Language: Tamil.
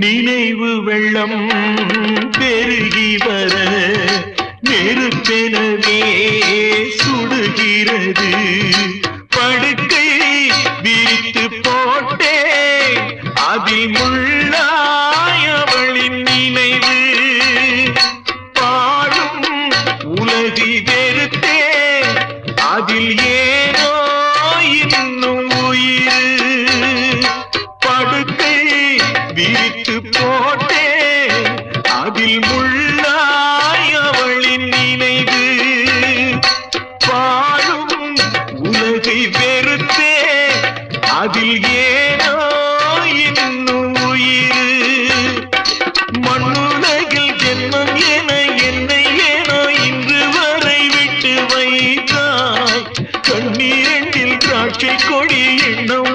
நினைவு வெள்ளம் பெருகி வர நெருப்பெனவே சுடுகிறது. படுக்கை விரித்து போட்டே அதில் நினைவு. பாடும் உலகி வெறுத்தே அதில் ஏ விரித்து போட்டேன் அதில் முள்ளாய் அவளின் நினைவு. வாழும் உலகை வெறுத்தே அதில் ஏனோ இன்னும் உயிர். மண்ணுலகில் ஜென்மம் என என்னை ஏனோ இன்று வரை விட்டு வைத்தாய். கண்ணீரண்டில் திராட்சை கொடி எண்ணம்